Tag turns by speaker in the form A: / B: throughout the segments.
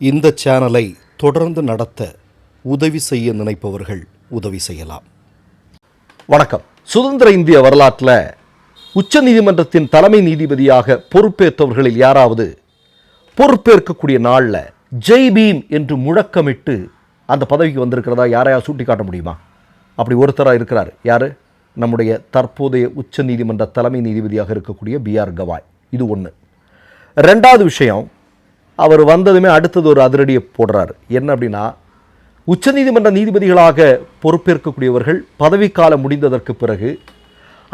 A: இந்த சேனலை தொடர்ந்து நடத்த உதவி செய்ய நினைப்பவர்கள் உதவி செய்யலாம்.
B: வணக்கம். சுதந்திர இந்திய வரலாற்றில் உச்சநீதிமன்றத்தின் தலைமை நீதிபதியாக பொறுப்பேற்றவர்களில் யாராவது பொறுப்பேற்கக்கூடிய நாளில் ஜெய் பீம் என்று முழக்கமிட்டு அந்த பதவிக்கு வந்திருக்கிறதா யாரையா சுட்டி காட்ட முடியுமா? அப்படி ஒருத்தராக இருக்கிறார். யார்? நம்முடைய தற்போதைய உச்சநீதிமன்ற தலைமை நீதிபதியாக இருக்கக்கூடிய பிஆர் கவாய். இது ஒன்று ரெண்டாவது விஷயம் அவர் வந்ததுமே அடுத்தது ஒரு அதிரடியை போடுறாரு. என்ன அப்படின்னா உச்சநீதிமன்ற நீதிபதிகளாக பொறுப்பேற்கக்கூடியவர்கள் பதவிக்காலம் முடிந்ததற்கு பிறகு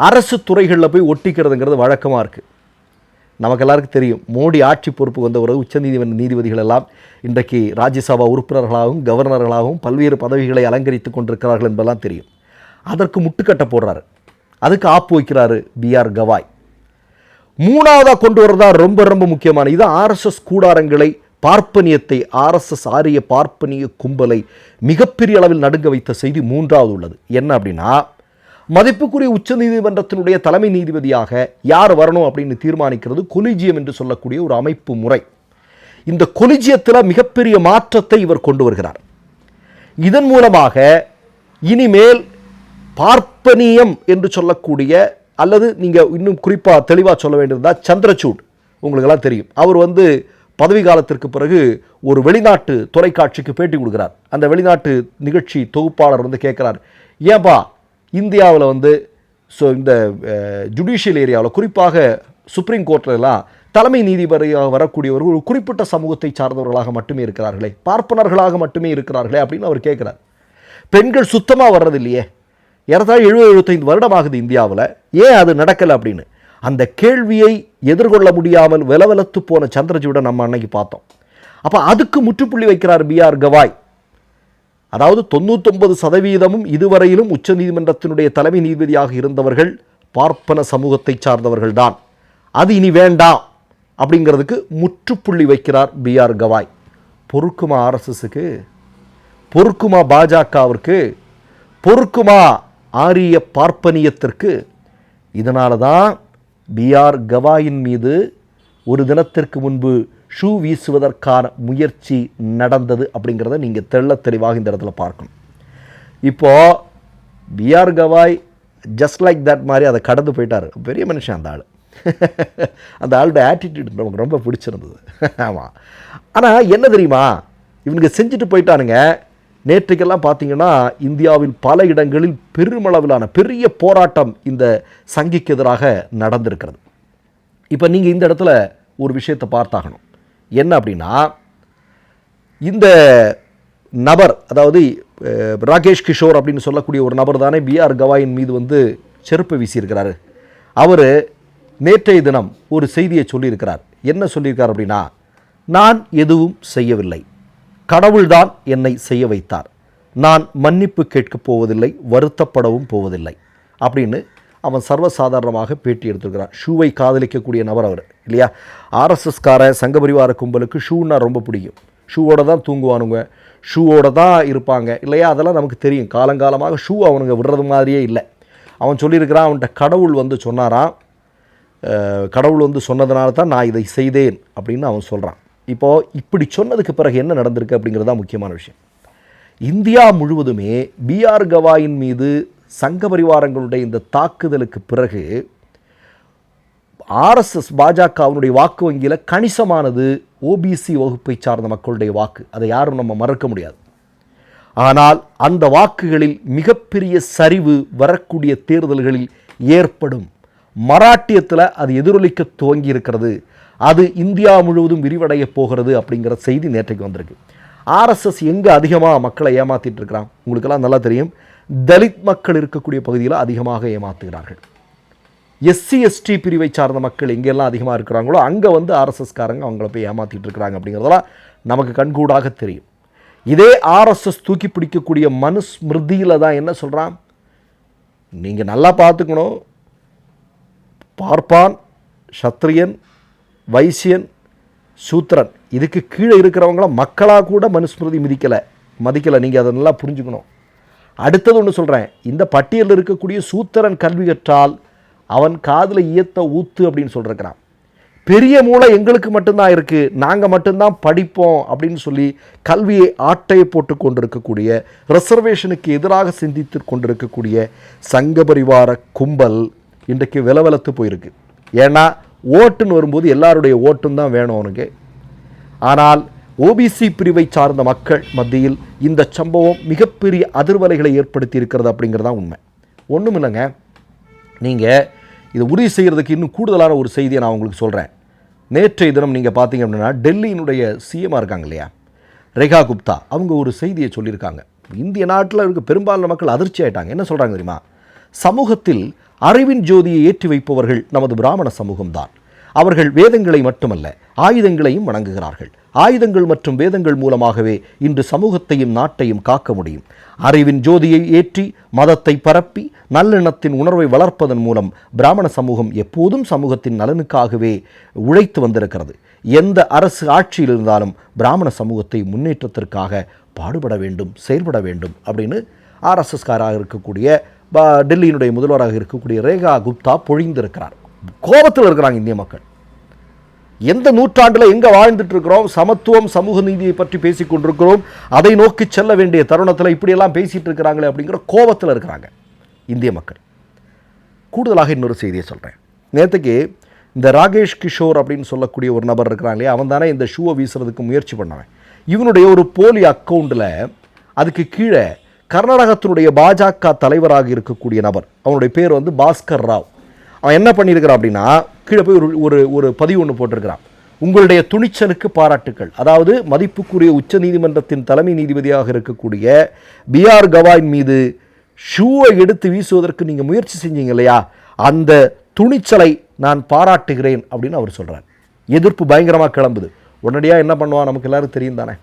B: அரசு துறைகளில் போய் ஒட்டிக்கிறதுங்கிறது வழக்கமாக இருக்குது நமக்கு எல்லாருக்கும் தெரியும் மோடி ஆட்சி பொறுப்பு வந்த ஒரு உச்சநீதிமன்ற நீதிபதிகள் எல்லாம் இன்றைக்கு ராஜ்யசபா உறுப்பினர்களாகவும் கவர்னர்களாகவும் பல்வேறு பதவிகளை அலங்கரித்து கொண்டிருக்கிறார்கள் என்பதெல்லாம் தெரியும். அதற்கு முட்டுக்கட்டை போடுறாரு. அதுக்கு ஆப்பு வைக்கிறாரு பிஆர் கவாய். மூணாவதாக கொண்டு வரதா ரொம்ப ரொம்ப முக்கியமான இது ஆர்எஸ்எஸ் கூடாரங்களை பார்ப்பனியத்தை ஆர்எஸ்எஸ் ஆரிய பார்ப்பனிய கும்பலை மிகப்பெரிய அளவில் நடுங்க வைத்த செய்தி மூன்றாவது உள்ளது. என்ன அப்படின்னா மதிப்புக்குரிய உச்சநீதிமன்றத்தினுடைய தலைமை நீதிபதியாக யார் வரணும் அப்படின்னு தீர்மானிக்கிறது கொலிஜியம் என்று சொல்லக்கூடிய ஒரு அமைப்பு முறை. இந்த கொலிஜியத்தில் மிகப்பெரிய மாற்றத்தை இவர் கொண்டு வருகிறார். இதன் மூலமாக இனிமேல் பார்ப்பனியம் என்று சொல்லக்கூடிய அல்லது நீங்கள் இன்னும் குறிப்பாக தெளிவாக சொல்ல வேண்டியிருந்தால் சந்திரசூட். உங்களுக்கெல்லாம் தெரியும். அவர் வந்து பதவி காலத்திற்கு பிறகு ஒரு வெளிநாட்டு தொலைக்காட்சிக்கு பேட்டி கொடுக்குறார். அந்த வெளிநாட்டு நிகழ்ச்சி தொகுப்பாளர் வந்து கேட்குறார். ஏன்பா இந்தியாவில் வந்து ஸோ இந்த ஜுடிஷியல் ஏரியாவில் குறிப்பாக சுப்ரீம் கோர்ட்லலாம் தலைமை நீதிபதியாக வரக்கூடியவர்கள் ஒரு குறிப்பிட்ட சமூகத்தை சார்ந்தவர்களாக மட்டுமே இருக்கிறார்களே. பார்ப்பனர்களாக மட்டுமே இருக்கிறார்களே அப்படின்னு அவர் கேட்குறார். பெண்கள் சுத்தமாக வர்றது இல்லையே ஏறத்தாழ எழுபது எழுபத்தைந்து வருடமாகுது இந்தியாவில். ஏன் அது நடக்கலை அப்படின்னு? அந்த கேள்வியை எதிர்கொள்ள முடியாமல் வெலவெலத்து போன சந்திரஜியுடன் நம்ம அன்னைக்கு பார்த்தோம். அப்போ அதுக்கு முற்றுப்புள்ளி வைக்கிறார் பிஆர் கவாய். அதாவது தொண்ணூத்தொன்பது சதவீதமும் இதுவரையிலும் உச்சநீதிமன்றத்தினுடைய தலைமை நீதிபதியாக இருந்தவர்கள் பார்ப்பன சமூகத்தை சார்ந்தவர்கள் தான் அது இனி வேண்டாம் அப்படிங்கிறதுக்கு முற்றுப்புள்ளி வைக்கிறார் பிஆர் கவாய். பொறுக்குமா ஆர்எஸ்எஸுக்கு பொறுக்குமா பாஜகவிற்கு பொறுக்குமா ஆரிய பார்ப்பனியத்திற்கு இதனால தான் பிஆர் கவாயின் மீது ஒரு தினத்திற்கு முன்பு ஷூ வீசுவதற்கான முயற்சி நடந்தது அப்படிங்கிறத நீங்கள் தெள்ள தெளிவாக இந்த இடத்துல பார்க்கணும். இப்போது B R Gavai just like that மாதிரி அதை கடந்து போயிட்டார். பெரிய மனுஷன் அந்த ஆள். அந்த ஆளுடைய ஆட்டிடியூட் நமக்கு ரொம்ப பிடிச்சிருந்தது. ஆமாம் ஆனால் என்ன தெரியுமா? இவனுங்க செஞ்சுட்டு போயிட்டானுங்க. நேற்றுக்கெல்லாம் பார்த்தீங்கன்னா இந்தியாவில் பல இடங்களில் பெருமளவிலான பெரிய போராட்டம் இந்த சங்கிக்கு எதிராக நடந்திருக்கிறது. இப்போ நீங்கள் இந்த இடத்துல ஒரு விஷயத்தை பார்த்தாகணும். என்ன அப்படின்னா இந்த நபர் அதாவது ராகேஷ் கிஷோர் அப்படின்னு சொல்லக்கூடிய ஒரு நபர் தானே பிஆர் கவாயின் மீது வந்து செருப்பு வீசியிருக்கிறாரு. அவர் நேற்றைய தினம் ஒரு செய்தியை சொல்லியிருக்கிறார். என்ன சொல்லியிருக்கார் அப்படின்னா நான் எதுவும் செய்யவில்லை. கடவுள்தான் என்னை செய்ய வைத்தார். நான் மன்னிப்பு கேட்கப் போவதில்லை வருத்தப்படவும் போவதில்லை. அப்படின்னு அவன் சர்வசாதாரணமாக பேட்டி எடுத்திருக்கிறான். ஷூவை காதலிக்கக்கூடிய நபர் அவர் இல்லையா? ஆர்எஸ்எஸ்கார சங்க பரிவார கும்பலுக்கு ஷூன்னா ரொம்ப பிடிக்கும். ஷூவோட தான் தூங்குவானுங்க. ஷூவோட தான் இருப்பாங்க இல்லையா? அதெல்லாம் நமக்கு தெரியும். காலங்காலமாக ஷூ அவனுங்க விடுறது மாதிரியே இல்லை. அவன் சொல்லியிருக்கிறான் அவன்கிட்ட கடவுள் வந்து சொன்னாராம். கடவுள் வந்து சொன்னதுனால தான் நான் இதை செய்தேன் அப்படின்னு அவன் சொல்கிறான் இப்போது இப்படி சொன்னதுக்கு பிறகு என்ன நடந்திருக்கு அப்படிங்கிறது தான் முக்கியமான விஷயம். இந்தியா முழுவதுமே பிஆர் கவாயின் மீது சங்க பரிவாரங்களுடைய இந்த தாக்குதலுக்கு பிறகு ஆர்எஸ்எஸ் பாஜகவினுடைய வாக்கு வங்கியில் கணிசமானது ஓபிசி வகுப்பை சார்ந்த மக்களுடைய வாக்கு. அதை யாரும் நம்ம மறக்க முடியாது. ஆனால் அந்த வாக்குகளில் மிகப்பெரிய சரிவு வரக்கூடிய தேர்தல்களில் ஏற்படும். மராட்டியத்தில் அது எதிரொலிக்க துவங்கி இருக்கிறது அது இந்தியா முழுவதும் விரிவடைய போகிறது அப்படிங்கிற செய்தி நேற்றைக்கு வந்திருக்கு. ஆர்எஸ்எஸ் எங்கே அதிகமாக மக்களை ஏமாற்றிட்டு இருக்கிறான்? உங்களுக்கெல்லாம் நல்லா தெரியும். தலித் மக்கள் இருக்கக்கூடிய பகுதியில் அதிகமாக ஏமாத்துகிறார்கள். எஸ்சி எஸ்டி பிரிவை சார்ந்த மக்கள் எங்கெல்லாம் அதிகமாக இருக்கிறாங்களோ அங்கே வந்து ஆர்எஸ்எஸ்காரங்க அவங்கள போய் ஏமாற்றிட்டு இருக்கிறாங்க அப்படிங்கிறதெல்லாம் நமக்கு கண்கூடாக தெரியும். இதே ஆர்எஸ்எஸ் தூக்கி பிடிக்கக்கூடிய மனுஸ்மிருதியில் தான் என்ன சொல்கிறான் நீங்கள் நல்லா பார்த்துக்கணும். பார்ப்பான் சத்ரியன் வைசியன் சூத்திரன் இதுக்கு கீழே இருக்கிறவங்கள மக்களாக கூட மனுஸ்மிருதி மிதிக்கலை மதிக்கலை. நீங்கள் அதை நல்லா புரிஞ்சுக்கணும். அடுத்தது ஒன்று சொல்கிறேன் இந்த பட்டியலில் இருக்கக்கூடிய சூத்திரன் கல்வி கற்றால் அவன் காதில் ஈயத்த ஊத்து அப்படின்னு சொல்லியிருக்கிறான் பெரிய மூளை எங்களுக்கு மட்டும்தான் இருக்குது நாங்கள் மட்டும்தான் படிப்போம் அப்படின்னு சொல்லி கல்வியை ஆட்டையை போட்டு கொண்டிருக்கக்கூடிய ரிசர்வேஷனுக்கு எதிராக சிந்தித்து கொண்டிருக்கக்கூடிய சங்க பரிவார கும்பல் இன்றைக்கு விலவலத்து போயிருக்கு. ஏன்னா ஓட்டுன்னு வரும்போது எல்லாருடைய ஓட்டும் தான் வேணும் அவனுக்கு. ஆனால் ஓபிசி பிரிவை சார்ந்த மக்கள் மத்தியில் இந்த சம்பவம் மிகப்பெரிய அதிர்வலைகளை ஏற்படுத்தி இருக்கிறது அப்படிங்கிறது தான் உண்மை. ஒன்றும் இல்லைங்க. நீங்கள் இதை உறுதி செய்கிறதுக்கு இன்னும் கூடுதலான ஒரு செய்தியை நான் உங்களுக்கு சொல்கிறேன் நேற்றைய தினம் நீங்கள் பார்த்தீங்க அப்படின்னா டெல்லியினுடைய சிஎம்மாக இருக்காங்க இல்லையா? ரேகா குப்தா அவங்க ஒரு செய்தியை சொல்லியிருக்காங்க. இந்திய நாட்டில் இருக்க பெரும்பாலான மக்கள் அதிர்ச்சி ஆகிட்டாங்க என்ன சொல்கிறாங்க தெரியுமா? சமூகத்தில் அறிவின் ஜோதியை ஏற்றி வைப்பவர்கள் நமது பிராமண சமூகம்தான். அவர்கள் வேதங்களை மட்டுமல்ல ஆயுதங்களையும் வணங்குகிறார்கள். ஆயுதங்கள் மற்றும் வேதங்கள் மூலமாகவே இன்று சமூகத்தையும் நாட்டையும் காக்க முடியும். அறிவின் ஜோதியை ஏற்றி மதத்தை பரப்பி நல்லெண்ணத்தின் உணர்வை வளர்ப்பதன் மூலம் பிராமண சமூகம் எப்போதும் சமூகத்தின் நலனுக்காகவே உழைத்து வந்திருக்கிறது. எந்த அரசு ஆட்சியில் இருந்தாலும் பிராமண சமூகத்தை முன்னேற்றத்திற்காக பாடுபட வேண்டும் செயல்பட வேண்டும் அப்படின்னு ஆர்எஸ்எஸ்காராக இருக்கக்கூடிய டெல்லியினுடைய முதல்வராக இருக்கக்கூடிய ரேகா குப்தா பொழிந்திருக்கிறார். கோபத்தில் இருக்கிறாங்க இந்திய மக்கள். எந்த நூற்றாண்டில் எங்கே வாழ்ந்துட்டு இருக்கிறோம் சமத்துவம் சமூக நீதியை பற்றி பேசிக் கொண்டிருக்கிறோம் அதை நோக்கி செல்ல வேண்டிய தருணத்தில் இப்படியெல்லாம் பேசிகிட்டு இருக்கிறாங்களே அப்படிங்கிற கோபத்தில் இருக்கிறாங்க இந்திய மக்கள். கூடுதலாக இன்னொரு செய்தியை சொல்கிறேன் நேற்றுக்கு இந்த ராகேஷ் கிஷோர் அப்படின்னு சொல்லக்கூடிய ஒரு நபர் இருக்கிறாங்களே இல்லையா? அவன் தானே இந்த ஷூவை வீசுறதுக்கு முயற்சி பண்ணவன். இவனுடைய ஒரு போலி அக்கௌண்ட்டில் அதுக்கு கீழே கர்நாடகத்தினுடைய பாஜக தலைவராக இருக்கக்கூடிய நபர். அவனுடைய பேர் வந்து பாஸ்கர் ராவ். அவன் என்ன பண்ணியிருக்கிறான் அப்படின்னா கீழே போய் ஒரு ஒரு ஒரு பதிவு ஒன்று போட்டிருக்கிறான். உங்களுடைய துணிச்சலுக்கு பாராட்டுக்கள். அதாவது மதிப்புக்குரிய உச்ச நீதிமன்றத்தின் தலைமை நீதிபதியாக இருக்கக்கூடிய பிஆர் கவாயின் மீது ஷூவை எடுத்து வீசுவதற்கு நீங்கள் முயற்சி செஞ்சீங்க இல்லையா? அந்த துணிச்சலை நான் பாராட்டுகிறேன் அப்படின்னு அவர் சொல்கிறார் எதிர்ப்பு பயங்கரமாக கிளம்புது. உடனடியாக என்ன பண்ணுவான்? நமக்கு எல்லாரும் தெரியும் தானே.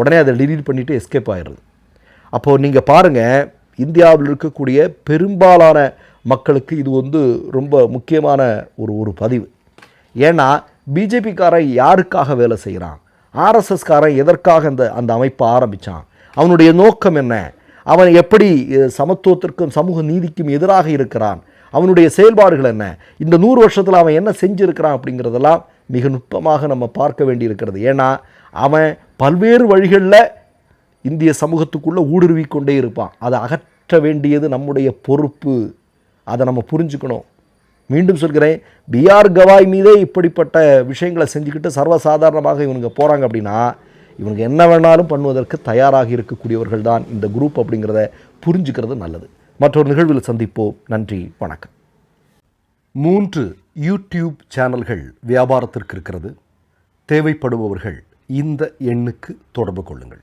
B: உடனே அதை டிலீட் பண்ணிவிட்டு எஸ்கேப் ஆயிடுறது. அப்போது நீங்கள் பாருங்கள் இந்தியாவில் இருக்கக்கூடிய பெரும்பாலான மக்களுக்கு இது வந்து ரொம்ப முக்கியமான ஒரு ஒரு பதிவு. ஏன்னா பிஜேபிக்காரன் யாருக்காக வேலை செய்கிறான் ஆர்எஸ்எஸ்காரன் எதற்காக அந்த அந்த அமைப்பை ஆரம்பித்தான் அவனுடைய நோக்கம் என்ன? அவன் எப்படி சமத்துவத்திற்கும் சமூக நீதிக்கும் எதிராக இருக்கிறான்? அவனுடைய செயல்பாடுகள் என்ன? இந்த நூறு வருஷத்தில் அவன் என்ன செஞ்சுருக்கிறான் அப்படிங்கிறதெல்லாம் மிக நுட்பமாக நம்ம பார்க்க வேண்டியிருக்கிறது. ஏன்னா அவன் பல்வேறு வழிகளில் இந்திய சமூகத்துக்குள்ளே ஊடுருவி கொண்டே இருப்பான். அதை அகற்ற வேண்டியது நம்முடைய பொறுப்பு. அதை நம்ம புரிஞ்சுக்கணும். மீண்டும் சொல்கிறேன் பிஆர் கவாய் மீதே இப்படிப்பட்ட விஷயங்களை செஞ்சுக்கிட்டு சர்வசாதாரணமாக இவனுங்க போகிறாங்க அப்படின்னா இவனுங்க என்ன வேணாலும் பண்ணுவதற்கு தயாராக இருக்கக்கூடியவர்கள் தான் இந்த குரூப் அப்படிங்கிறத புரிஞ்சுக்கிறது நல்லது. மற்றொரு நிகழ்வில் சந்திப்போம். நன்றி வணக்கம். மூன்று யூடியூப் சேனல்கள் வியாபாரத்திற்கு இருக்கிறது. தேவைப்படுபவர்கள் இந்த எண்ணுக்கு தொடர்பு கொள்ளுங்கள்.